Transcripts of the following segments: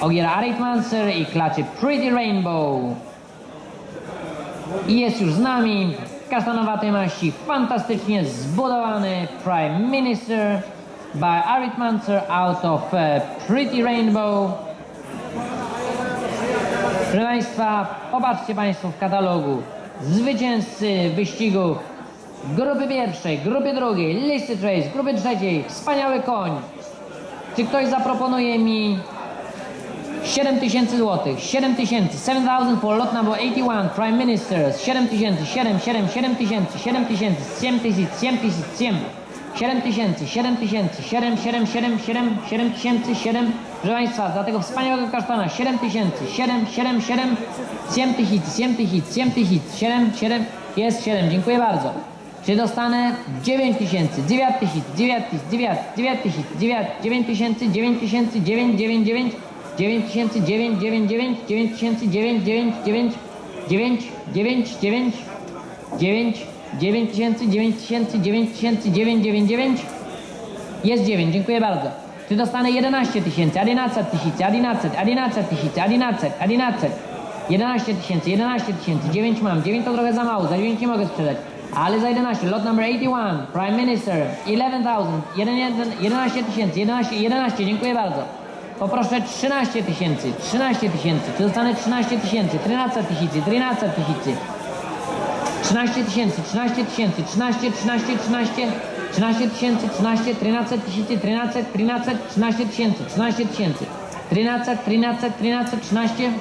Ogiera Aritmancer i klaczy Pretty Rainbow. I jest już z nami kasztanowatej maści fantastycznie zbudowany Prime Minister by Aritmancer out of e, Pretty Rainbow. Proszę Państwa, popatrzcie Państwo w katalogu zwycięzcy wyścigów grupy pierwszej, grupy drugiej, listy trace, grupy trzeciej, wspaniały koń. Czy ktoś zaproponuje mi 7000 zł, 7000, 7000 for lot number 81, Prime Ministers, 7000, 7, 7, 7000, 7000, 7000, 7000, 7000, 7000, 7, 7, 7, 7, 7000, 7, proszę Państwa, za tego wspaniałego kasztana, 7000, 7, 7, 7, 7000, 7000, 7000, 7, 7, jest 7, dziękuję bardzo. Czy dostanę? 9000, 9000, 9000, 9000, 9000, 9000, 999, 900999, 900999, 9, 9, 9, 9, 9000, 9000, 9000, 999. Jest 9, dziękuję bardzo. Czy dostanę 11 tysięcy, 11 tysięcy, 11, 11 tysięcy, 11, 11, 11 tysięcy, 11 tysięcy, 9 mam, 9 to trochę za mało, za 9 nie mogę sprzedać. Ale za 11, lot number 81, Prime Minister, 11,000, 11 tysięcy, 11, 11, dziękuję bardzo. Poproszę 13 tysięcy, 13 tysięcy, dostanę 13 tysięcy, 13 tysięcy, 13 tysięcy, 13 tysięcy, 13 tysięcy, 13, 13, 13, 13 tysięcy, 13, 13 tysięcy, 13, 13, 13 tysięcy, 13 tysięcy, 13, 13, 13, 13,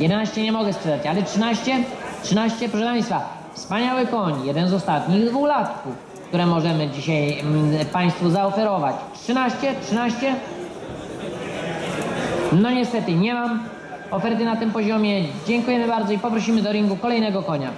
11 nie mogę sprzedać, ale 13, 13, proszę Państwa, wspaniały koń, jeden z ostatnich dwulatków, które możemy dzisiaj mm, Państwu zaoferować. 13, 13, no niestety nie mam oferty na tym poziomie. Dziękujemy bardzo i poprosimy do ringu kolejnego konia.